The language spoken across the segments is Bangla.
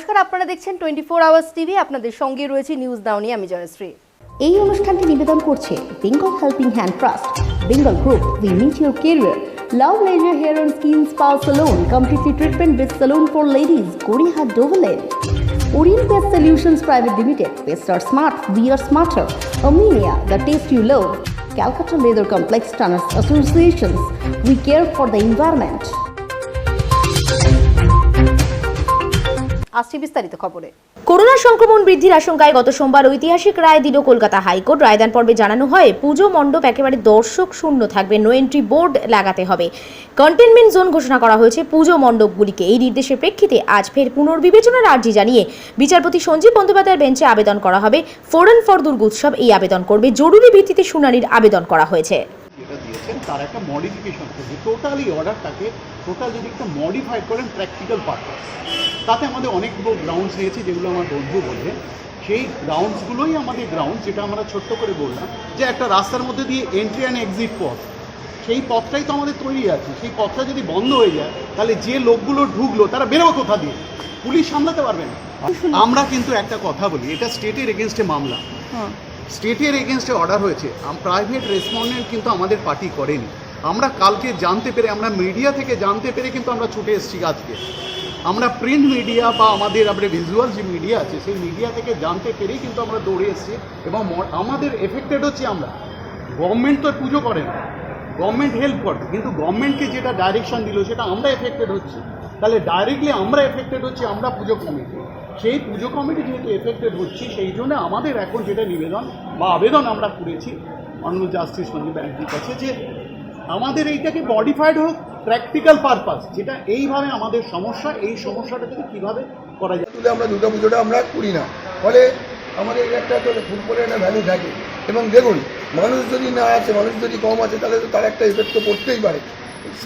নমস্কার আপনারা দেখছেন টোয়েন্টি ফোর আওয়ার্স টিভি আপনাদের সঙ্গে রয়েছে নিউজ দাউনি আমি জয়শ্রী এই অনুষ্ঠানটি নিবেদন করছে Bengal helping hand trust Bengal group we meet your career love laser hair and skin spa salon completely treatment with salon for ladies Gariahat Dover Lane Orient Pest Solutions Private Limited, Pests are smart, we are smarter. Amelia, the taste you love. Calcutta Leather Complex Tanners Associations, we care for the environment. আসছি বিস্তারিত খবরে। করোনা সংক্রমণ বৃদ্ধির আশঙ্কায় গত সোমবার ঐতিহাসিক রায় দিল কলকাতা হাইকোর্ট। রায়দান পর্বে জানানো হয়, পুজো মণ্ডপ একেবারে দর্শক শূন্য থাকবে, নো এন্ট্রি বোর্ড লাগাতে হবে। কন্টেনমেন্ট জোন ঘোষণা করা হয়েছে পুজো মণ্ডপগুলিকে। এই নির্দেশের প্রেক্ষিতে আজ ফের পুনর্বিবেচনার আর্জি জানিয়ে বিচারপতি সঞ্জীব বন্দ্যোপাধ্যায়ের বেঞ্চে আবেদন করা হবে। ফোরেন ফর দুর্গোৎসব এই আবেদন করবে। জরুরি ভিত্তিতে শুনানির আবেদন করা হয়েছে। যেটা দিয়েছেন তার একটা মডিফিকেশন করবে। টোটালি অর্ডারটাকে টোটাল যদি একটা মডিফাই করেন প্র্যাকটিক্যাল পারপাস তাতে আমাদের অনেকগুলো গ্রাউন্ডস নিয়েছি যেগুলো আমার বন্ধু বললেন। সেই গ্রাউন্ডসগুলোই আমাদের গ্রাউন্ড যেটা আমরা ছোট্ট করে বললাম যে একটা রাস্তার মধ্যে দিয়ে এন্ট্রি অ্যান্ড এক্সিট পথ। সেই পথটাই তো আমাদের তৈরি আছে। সেই পথটা যদি বন্ধ হয়ে যায় তাহলে যে লোকগুলো ঢুকলো তারা বেরোবে কোথা দিয়ে? পুলিশ সামলাতে পারবে না। আমরা কিন্তু একটা কথা বলি এটা স্টেটের এগেনস্টে মামলা। স্টেটের এগেনস্টে অর্ডার হয়েছে। প্রাইভেট রেসপন্ডেন্ট কিন্তু আমাদের পার্টি করেনি। আমরা কালকে জানতে পেরে, আমরা মিডিয়া থেকে জানতে পেরে কিন্তু আমরা ছুটে এসেছি আজকে। আমরা প্রিন্ট মিডিয়া বা আমাদের, আমরা ভিজুয়াল যে মিডিয়া আছে, সেই মিডিয়া থেকে জানতে পেরেই কিন্তু আমরা দৌড়ে এসেছি এবং আমাদের এফেক্টেড হচ্ছে আমরা। গভর্নমেন্ট তো পুজো করে না। গভর্নমেন্ট হেল্প করে কিন্তু গভর্নমেন্টকে যেটা ডাইরেকশন দিল, সেটা আমরা এফেক্টেড হচ্ছি। তাহলে ডাইরেক্টলি আমরা এফেক্টেড হচ্ছি, আমরা পুজো কমিটি সেই পুজো কমিটি যেহেতু এফেক্টেড হচ্ছি সেই জন্য আমাদের এখন যেটা নিবেদন বা আবেদন আমরা করেছি অন্য জাস্টিস সঞ্জীব ব্যানার্জির কাছে, যে আমাদের এইটাকে মডিফাইড হোক প্র্যাকটিক্যাল পারপাস যেটা এইভাবে আমাদের সমস্যা, এই সমস্যাটা থেকে কীভাবে করা যায়। তুলে আমরা দুর্গা পুজোটা আমরা করি না। ফলে আমাদের একটা তো ফুটবলের একটা ভ্যালু থাকে। এবং দেখুন, মানুষ যদি না আছে মানুষ যদি কম আছে তাহলে তো তার একটা এফেক্ট তো পড়তেই পারে।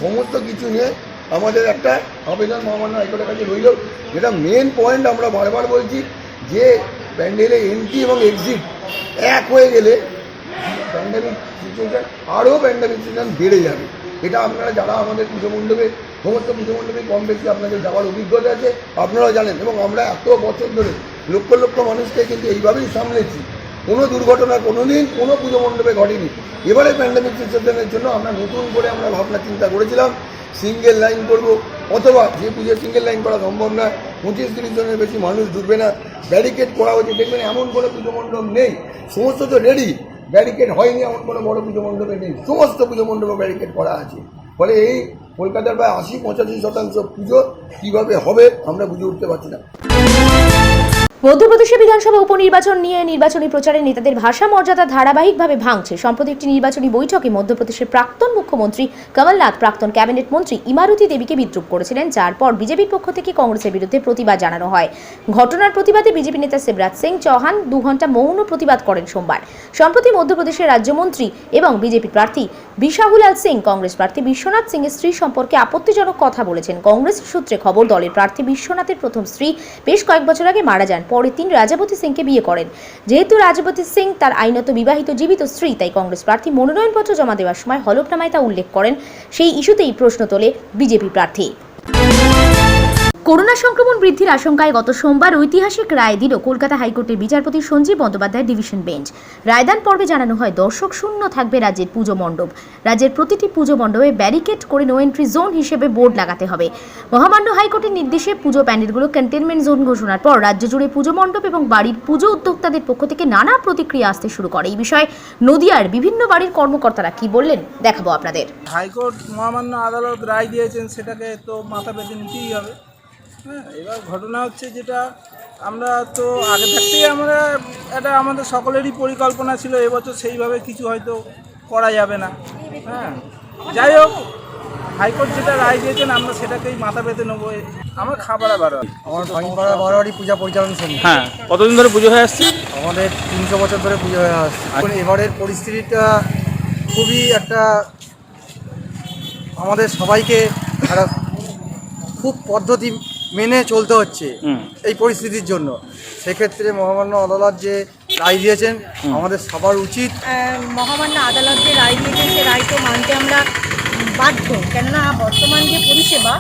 সমস্ত কিছু নিয়ে আমাদের একটা আবেদন মহামান্য হাইকোর্টের কাছে রইল। যেটা মেন পয়েন্ট আমরা বারবার বলছি যে প্যান্ডেলে এন্ট্রি এবং এক্সিট এক হয়ে গেলে প্যান্ডামিক সিচুয়েশন আরও প্যান্ডামিক সিচুয়েশন বেড়ে যাবে। এটা আপনারা যারা আমাদের পুজো মণ্ডপে, সমস্ত পুজো মণ্ডপে কম বেশি আপনাদের যাওয়ার অভিজ্ঞতা আছে, আপনারাও জানেন। এবং আমরা এত বছর ধরে লক্ষ লক্ষ মানুষকে কিন্তু এইভাবেই সামলেছি। কোনো দুর্ঘটনা কোনো দিন কোনো পুজো মণ্ডপে ঘটেনি। এবারে প্যান্ডামিক সিচুয়েশনের জন্য আমরা নতুন করে আমরা ভাবনা চিন্তা করেছিলাম। সিঙ্গেল লাইন করব অথবা যে পুজোর সিঙ্গেল লাইন করা সম্ভব না পঁচিশ তিরিশ জনের বেশি মানুষ ঢুকবে না ব্যারিকেড করা হয়েছে দেখবেন এমন কোনো পুজো মণ্ডপ নেই, সমস্ত তো রেডি ব্যারিকেড হয়নি এমন কোনো বড় পুজো মণ্ডপে নেই, সমস্ত পুজো মণ্ডপে ব্যারিকেড করা আছে। ফলে এই কলকাতার প্রায় আশি পঁচাশি শতাংশ পুজো কীভাবে হবে, আমরা বুঝে উঠতে পারছি না। মধ্যপ্রদেশে বিধানসভা উপনির্বাচন নিয়ে নির্বাচনী প্রচারে নেতাদের ভাষা মর্যাদা ধারাবাহিকভাবে ভাঙছে। সম্প্রতি একটি নির্বাচনী বৈঠকে মধ্যপ্রদেশের প্রাক্তন মুখ্যমন্ত্রী কমলনাথ, প্রাক্তন ক্যাবিনেট মন্ত্রী ইমারতী দেবীকে বিদ্রুপ করেছিলেন, যার পর বিজেপির পক্ষ থেকে কংগ্রেসের বিরুদ্ধে প্রতিবাদ জানানো হয়। ঘটনার প্রতিবাদে বিজেপি নেতা শিবরাজ সিং চৌহান দু ঘণ্টা মৌন প্রতিবাদ করেন সোমবার। সম্প্রতি মধ্যপ্রদেশের রাজ্যমন্ত্রী এবং বিজেপি প্রার্থী বিশাহুলাল সিং, কংগ্রেস প্রার্থী বিশ্বনাথ সিং এর স্ত্রী সম্পর্কে আপত্তিজনক কথা বলেছেন। কংগ্রেস সূত্রে খবর, দলের প্রার্থী বিশ্বনাথের প্রথম স্ত্রী বেশ কয়েক বছর আগে মারা যান। পরে তিনি রাজাবতী সিংকে বিয়ে করেন। যেহেতু রাজাবতী সিং তার আইনত বিবাহিত জীবিত স্ত্রী, তাই কংগ্রেস প্রার্থী মনোনয়নপত্র জমা দেওয়ার সময় হলফনামায় তা উল্লেখ করেন। সেই ইস্যুতেই প্রশ্ন তোলে বিজেপি প্রার্থী। করোনা সংক্রমণ বৃদ্ধির আশঙ্কায় গত সোমবার ঐতিহাসিক রায় দিল কলকাতা হাইকোর্টের বিচারপতি সঞ্জীব বন্দ্যোপাধ্যায় ডিভিশন বেঞ্চ। রায়দান পর্বে জানানো হয়, দর্শক শূন্য থাকবে রাজ্যের পুজো মণ্ডপ। রাজ্যের প্রতিটি পুজো মণ্ডপে ব্যারিকেড করে নো এন্ট্রি জোন হিসেবে বোর্ড লাগাতে হবে। মহামান্য হাইকোর্টের নির্দেশে পুজো প্যান্ডেলগুলো কন্টেনমেন্ট জোন ঘোষণার পর রাজ্য জুড়ে পুজো মণ্ডপ এবং বাড়ির পুজো উদ্যোক্তাদের পক্ষ থেকে নানা প্রতিক্রিয়া আসতে শুরু করে। এই বিষয়ে নদিয়ার বিভিন্ন বাড়ির কর্মকর্তারা কি বললেন দেখাবো আপনাদের। হাইকোর্ট মহামান্য আদালত রায় দিয়েছেন, সেটাকে তো মাথা পেতে নিতেই হবে। হ্যাঁ এবার ঘটনা হচ্ছে যেটা আমরা তো আগে থাকতেই আমরা এটা আমাদের সকলেরই পরিকল্পনা ছিল এবছর সেইভাবে কিছু হয়তো করা যাবে না। হ্যাঁ যাই হোক হাইকোর্ট যেটা রায় দিয়েছেন আমরা সেটাকেই মাথা পেতে নেব। আমার খাবার বারো আমার ভাঙিপাড়া বারোয়ারি পূজা পরিচালন সমিতি। হ্যাঁ কতদিন ধরে পুজো হয়ে আসছে? আমাদের তিনশো বছর ধরে পুজো হয়ে আসছে। এখন এবারের পরিস্থিতিটা খুবই একটা আমাদের সবাইকে একটা খুব পদ্ধতি মেনে চলতে হচ্ছে এই পরিস্থিতির জন্য। সেক্ষেত্রে মহামান্য আদালত যে রায় দিয়েছেন আমাদের সবার উচিত মহামান্য আদালত যে রায় দিয়েছে সে রায় তো মানতে আমরা বাধ্য। কেননা বর্তমান যে পরিষেবা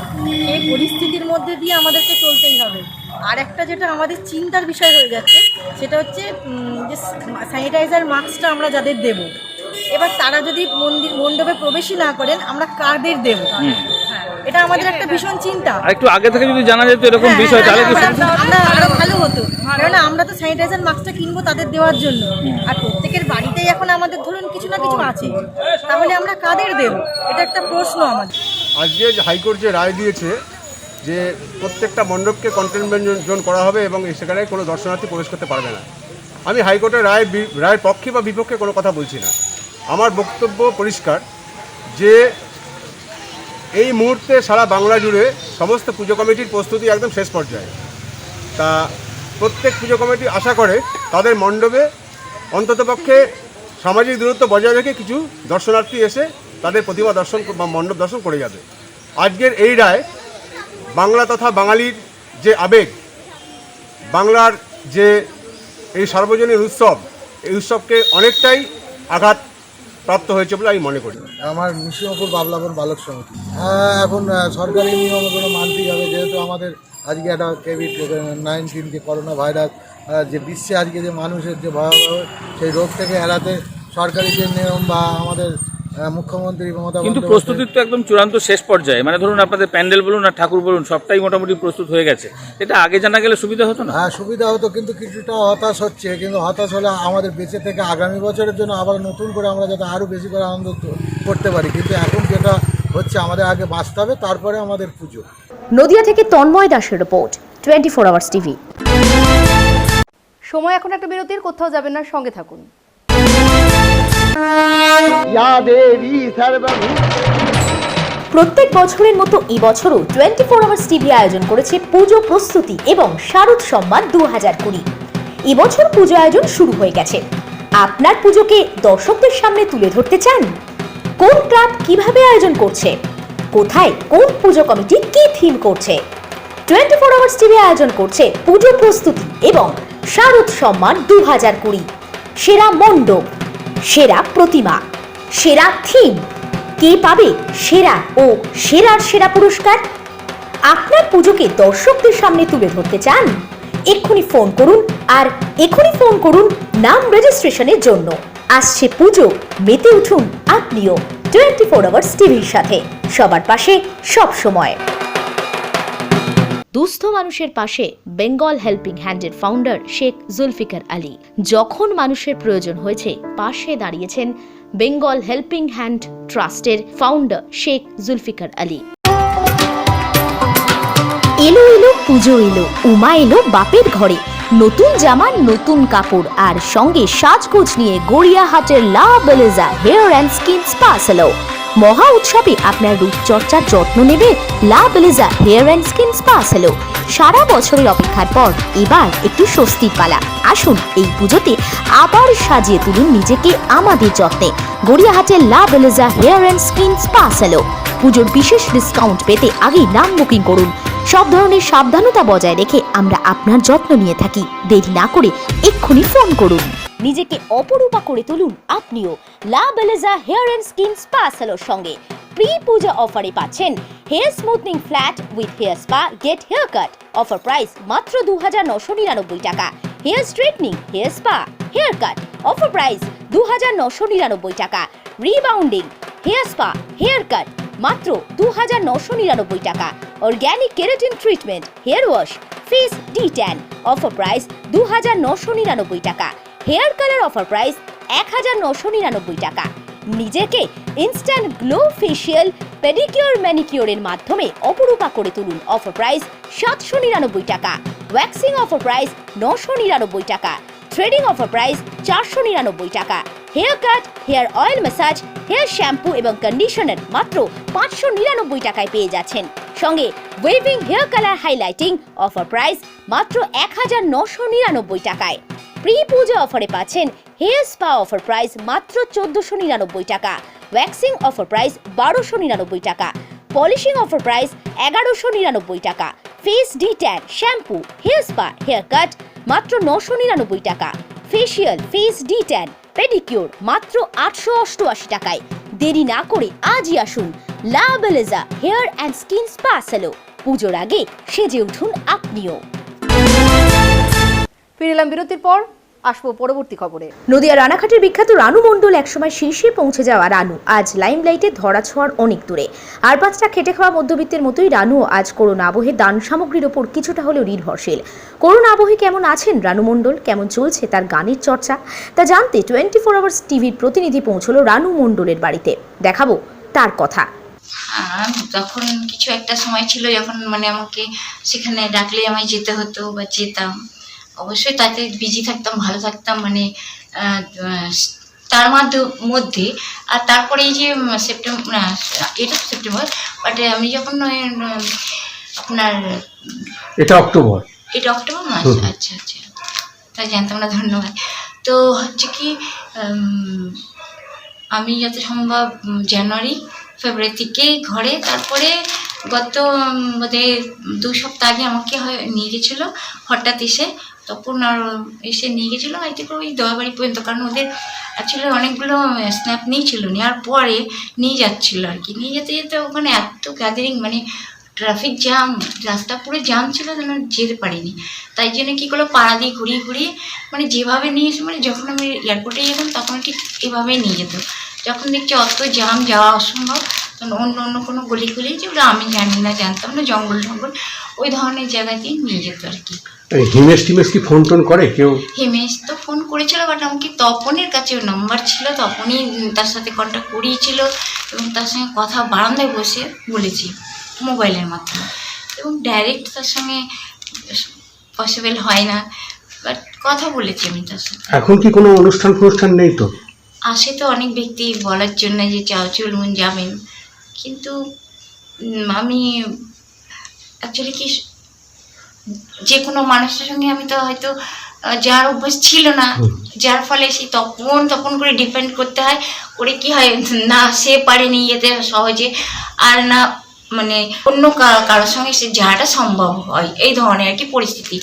এই পরিস্থিতির মধ্যে দিয়ে আমাদেরকে চলতেই হবে। আর একটা যেটা আমাদের চিন্তার বিষয় হয়ে যাচ্ছে সেটা হচ্ছে যে স্যানিটাইজার মাস্কটা আমরা যাদের দেব এবার তারা যদি মন্দির মণ্ডপে প্রবেশই না করেন আমরা কাদের দেব? এটা আমাদের একটা ভীষণ চিন্তা। আর একটু আগে থেকে যদি জানা যেত এরকম হ্যাঁ, বিষয় হ্যাঁ, তাহলে আমরা- আমরা আরও ভালো হতো। কারণ আমরা তো স্যানিটাইজার মাস্কটা কিনবো তাদের দেওয়ার জন্য। আর প্রত্যেকের বাড়িতেই এখন আমাদের ধরুন কিছু না কিছু আছে। তাহলে আমরা কাদের দেব? এটা একটা প্রশ্ন আমাদের। আজকে হাইকোর্ট যে রায় দিয়েছে যে প্রত্যেকটা মণ্ডপকে কন্টেনমেন্ট জোন করা হবে এবং সেখানে কোনো দর্শনার্থী প্রবেশ করতে পারবে না। আমি হাইকোর্টের রায় রায়ের পক্ষে বা বিপক্ষে কোনো কথা বলছি না। আমার বক্তব্য পরিষ্কার যে এই মুহূর্তে সারা বাংলা জুড়ে সমস্ত পুজো কমিটির প্রস্তুতি একদম শেষ পর্যায়ে। তা প্রত্যেক পুজো কমিটি আশা করে তাদের মণ্ডপে অন্ততপক্ষে সামাজিক দূরত্ব বজায় রেখে কিছু দর্শনার্থী এসে তাদের প্রতিমা দর্শন বা মণ্ডপ দর্শন করে যাবে। আজকের এই রায় বাংলা তথা বাঙালির যে আবেগ, বাংলার যে এই সার্বজনীন উৎসব, এই উৎসবকে অনেকটাই আঘাত প্রাপ্ত হয়েছে বলে আমি মনে করি। আমার নিশিমপুর বাবলাপুর বালক সমিতি। হ্যাঁ এখন সরকারি নিয়ম কোনো মানতেই হবে, যেহেতু আমাদের আজকে একটা কোভিড নাইন্টিন যে করোনা ভাইরাস যে বিশ্বে আজকে যে মানুষের যে ভয়াবহ সেই রোগ থেকে এড়াতে সরকারি যে নিয়ম বা আমাদের মুখ্যমন্ত্রী মমতা কিন্তু প্রস্তুতির তো একদম চূড়ান্ত শেষ পর্যায়ে। মানে ধরুন আপনাদের প্যান্ডেল বলুন আর ঠাকুর বলুন সবটাই মোটামুটি প্রস্তুত হয়ে গেছে। এটা আগে জানা গেলে সুবিধা হতো না? হ্যাঁ সুবিধা হতো কিন্তু কিছুটা হতাশ হচ্ছে। কিন্তু হতাশ হলে আমাদের বেঁচে থেকে আগামী বছরের জন্য আবার নতুন করে আমরা যাতে আরও বেশি করে আনন্দ করতে পারি। কিন্তু এখন যেটা হচ্ছে আমাদের আগে বাঁচতে হবে তারপরে আমাদের পুজো। নদিয়া থেকে তন্ময় দাসের report twenty four hours TV. সময় এখন একটা বিরতির কোথাও যাবেন না সঙ্গে থাকুন। প্রত্যেক বছরের মতো এবছরও টোয়েন্টি ফোর আওয়ার্স টিভি আয়োজন করেছে পুজো প্রস্তুতি এবং শারদ সম্মান দু হাজার কুড়ি এবছর পুজো আয়োজন শুরু হয়ে গেছে। আপনার পুজোকে দর্শকদের সামনে তুলে ধরতে চান? কোন ক্লাব কীভাবে আয়োজন করছে? কোথায় কোন পুজো কমিটি কি থিম করছে? টোয়েন্টি ফোর আওয়ার্স টিভি আয়োজন করছে পুজো প্রস্তুতি এবং শারদ সম্মান দু হাজার কুড়ি। সেরা মণ্ডপ। সেরা প্রতিমা, সেরা থিম কে পাবে সেরা ও সেরার সেরা পুরস্কার? আপনার পুজোকে দর্শকদের সামনে তুলে ধরতে চান? এক্ষুনি ফোন করুন আর এক্ষুনি ফোন করুন নাম রেজিস্ট্রেশনের জন্য। আসছে পুজো, মেতে উঠুন আপনিও। টোয়েন্টি ফোর আওয়ার্স টিভির সাথে। সবার পাশে সব সময়। দুস্থ মানুষের পাশে বেঙ্গল হেল্পিং হ্যান্ডের ফাউন্ডার শেখ জুলফিকার আলী। যখন মানুষের প্রয়োজন হয়েছে, পাশে দাঁড়িয়েছেন বেঙ্গল হেল্পিং হ্যান্ড ট্রাস্টের ফাউন্ডার শেখ জুলফিকার আলী। এলো এলো, পুজো এলো, উমা এলো বাপের ঘরে। নতুন জামা, নতুন কাপড়, আর সঙ্গে সাজগোজ নিয়ে গড়িয়াহাটের La Belleza hair and skin spa salon মহা উৎসবে আপনার রূপচর্চার যত্ন নেবে La Belleza hair and skin spa salon. সারা বছরের অপেক্ষার পর এবার একটু স্বস্তির পালা। আসুন এই পুজোতে আবার সাজিয়ে তুলুন নিজেকে আমাদের যত্নে। গড়িয়াহাটের La Belleza hair and skin spa salon. পুজোর বিশেষ ডিসকাউন্ট পেতে আগেই নাম বুকিং করুন। সব ধরনের সাবধানতা বজায় রেখে আমরা আপনার যত্ন নিয়ে থাকি। দেরি না করে এক্ষুনি ফোন করুন। নিজেকে অপরূপা করে তুলুন আপনিও। La Belleza hair and skin spa সেলোর সঙ্গে। প্রি পূজা অফারে পাচ্ছেন hair smoothening flat with hair spa get hair cut. Offer price মাত্র দু হাজার নশো নিরানব্বই টাকা। Hair straightening, hair spa, hair cut. Offer price দু হাজার নশো নিরানব্বই টাকা। Rebounding, hair spa, hair cut, মাত্র দু হাজার নশো নিরানব্বই টাকা। Organic keratin treatment, hair wash, face de tan. Offer price দু হাজার নশো নিরানব্বই টাকা। হেয়ার কালার অফার প্রাইস এক হাজার নশো নিরানব্বই টাকা। নিজেকে ইনস্ট্যান্ট গ্লো ফেশিয়াল পেডিকিওর ম্যানিকিওরের মাধ্যমে অপরূপা করে তুলুন অফার প্রাইস সাতশো নিরানব্বই টাকা। ওয়্যাক্সিং অফার প্রাইস নশো নিরানব্বই টাকা। থ্রেডিং অফার প্রাইস চারশো নিরানব্বই টাকা। Hair cut, hair oil massage hair shampoo এবং কন্ডিশনার মাত্র পাঁচশো নিরানব্বই টাকায় পেয়ে যাচ্ছেন। সঙ্গে waving hair colour highlighting offer price মাত্র এক হাজার নশো নিরানব্বই টাকায়। প্রি পুজো অফারে পাচ্ছেন হেয়ার স্পা অফার প্রাইস মাত্র চোদ্দশো নিরানব্বই টাকা। ওয়্যাক্সিং অফার প্রাইস বারোশো নিরানব্বই টাকা। পলিশিং অফার প্রাইস এগারোশো নিরানব্বই টাকা। Face de tan shampoo, hair spa, hair cut মাত্র নশো নিরানব্বই টাকা। Facial, face de tan pedicure মাত্র আটশো অষ্টআশি টাকায়। দেরি না করে আজই আসুন La Belleza hair and skin spa salon. পুজোর আগে সেজে উঠুন আপনিও। ফিরলাম বিরতির পর আসব পরবর্তী খবরে। নদিয়া রানাঘাটের বিখ্যাত রানু মণ্ডল একসময় শীর্ষে পৌঁছে যাওয়া রানু আজ লাইমলাইটে ধরা ছোঁয়ার অনেক দূরে। আর পাঁচটা খেটে খাওয়া মধ্যবিত্তের মতোই রানু আজ করোনা আবহে দান সামগ্রীর ওপর কিছুটা হলেও নির্ভরশীল। করোনা আবহে কেমন আছেন রানু মণ্ডল? কেমন চলছে তার গানের চর্চা? তা জানতে টোয়েন্টি ফোর আওয়ার্স টিভির প্রতিনিধি পৌঁছলো রানু মণ্ডলের বাড়িতে। দেখাবো তার কথা। আর তখন কিছু একটা সময় ছিল যখন মানে আমাকে সেখানে ডাকলে আমায় যেতে হতো বা যেতাম। অবশ্যই তাতে বিজি থাকতাম ভালো থাকতাম মানে তার মাধ্য- মধ্যে। আর তারপরে এই যে সেপ্টেম্বর এটা তো সেপ্টেম্বর বাট আমি যখন আপনার এটা অক্টোবর এটা অক্টোবর মাস আচ্ছা আচ্ছা। তাই জানতাম না ধন্যবাদ। তো হচ্ছে কি আমি যত সম্ভব জানুয়ারি ফেব্রুয়ারি থেকেই ঘরে তারপরে গত বোধহয় দু সপ্তাহ আগে আমাকে হয় নিয়ে গেছিল হঠাৎ এসে তখন আর এসে নিয়ে গেছিল আই থেকে ওই দয়াবাড়ি পর্যন্ত, কারণ ওদের অ্যাকচুয়ালি অনেকগুলো স্ন্যাপ নিয়েছিল, নেওয়ার পরে নিয়ে যাচ্ছিল আর কি। নিয়ে যেতে যেতে ওখানে এত গ্যাদারিং মানে ট্রাফিক জ্যাম রাস্তা পুরো জ্যাম ছিল যেন যেতে পারিনি। তাই জন্য কী করল, পাড়া দিয়ে ঘুরিয়ে ঘুরিয়ে মানে যেভাবে নিয়ে এসে মানে যখন আমি এয়ারপোর্টে যেতাম তখন ঠিক এভাবেই নিয়ে যেত। যখন দেখছি অত জ্যাম যাওয়া অসম্ভব, তখন অন্য অন্য কোনো গলি গলি যেগুলো আমি জানি না, জানতাম না জঙ্গল জঙ্গল ওই ধরনের জায়গাতেই নিয়ে যেত আর কি। হিমেশ টিমেশ কি ফোন টোন করে কেউ? হিমেশ তো ফোন করেছিল বাট আমাকে তপনের কাছে নাম্বার ছিল তপনই তার সাথে কন্ট্যাক্ট করিয়েছিল এবং তার সঙ্গে কথা বারান্দায় বসে বলেছি মোবাইলের মাধ্যমে। এবং ডাইরেক্ট তার সঙ্গে পসিবল হয় না বাট কথা বলেছি আমি তার সাথে। এখন কি কোনো অনুষ্ঠান ফনুষ্ঠান নেই তো? আসে তো অনেক ব্যক্তি বলার জন্য যে চাও চলুন যাবেন। কিন্তু আমি অ্যাকচুয়ালি কি যে কোনো মানুষের সঙ্গে আমি তো হয়তো যার অভ্যাস ছিল না যার ফলে সেই তখন তখন করে ডিপেন্ড করতে হয় করে কি হয় না সে পারেনি যেতে সহজে আর না মানে অন্য কারোর সঙ্গে সে যাওয়াটা সম্ভব হয় এই ধরনের আর কি পরিস্থিতি।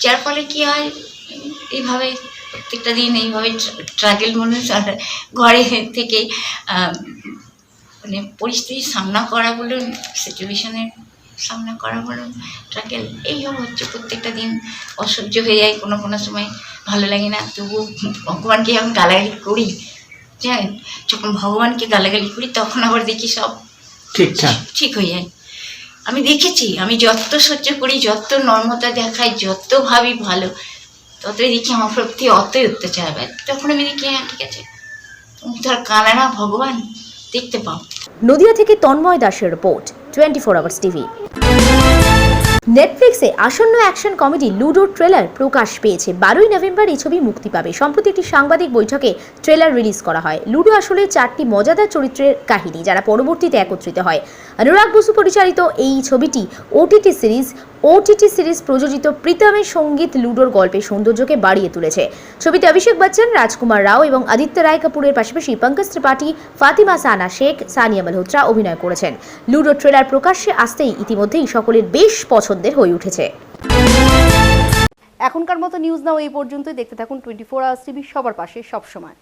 যার ফলে কি হয় এইভাবে প্রত্যেকটা দিন এইভাবে ট্রাগেল মানুষ আর ঘরে থেকে মানে পরিস্থিতির সামনা করা বলুন সিচুয়েশনের সামনা করা বলুন ট্রাগেল এইসব হচ্ছে প্রত্যেকটা দিন অসহ্য হয়ে যায় কোনো কোনো সময় ভালো লাগে না। তবু ভগবানকে যখন গালাগালি করি জানেন যখন ভগবানকে গালাগালি করি তখন আবার দেখি সব ঠিকঠাক ঠিক হয়ে যায়। আমি দেখেছি আমি যত সহ্য করি যত নর্মতা দেখাই যত ভাবি ভালো ততই দেখি আমার প্রতি অতই অত্যাচার হয়। তখন আমি দেখি হ্যাঁ ঠিক আছে। তুমি তো আর কানা না ভগবান দেখতে পাও। নদিয়া থেকে তন্ময় দাসের report. Twenty four hours TV নেটফ্লিক্সে আসন্ন অ্যাকশন কমেডি লুডোর ট্রেলার প্রকাশ পেয়েছে। বারোই নভেম্বর এই ছবি মুক্তি পাবে। সম্প্রতি একটি সাংবাদিক বৈঠকে ট্রেলার রিলিজ করা হয়। লুডো আসলে চারটি মজাদার চরিত্রের কাহিনী যারা পরবর্তীতে একত্রিত হয়। অনুরাগ বসু পরিচালিত এই ছবিটি ওটিটি সিরিজ ওটিটি সিরিজ প্রযোজিত প্রীতমের সংগীত লুডোর গল্পের সৌন্দর্যকে বাড়িয়ে তুলেছে। ছবিতে অভিষেক বচ্চন, রাজকুমার রাও এবং আদিত্য রায় কাপুরের পাশাপাশি পঙ্কজ ত্রিপাঠী, ফাতিমা সানা শেখ, সানিয়া মালহোত্রা অভিনয় করেছেন। লুডো ট্রেলার প্রকাশ্যে আসতেই ইতিমধ্যেই সকলের বেশ পছন্দের হয়ে উঠেছে। এখনকার মতো নিউজ নাও এই পর্যন্তই। দেখতে থাকুন টোয়েন্টি ফোর আওয়ার্স টিভি সবার পাশে সবসময়।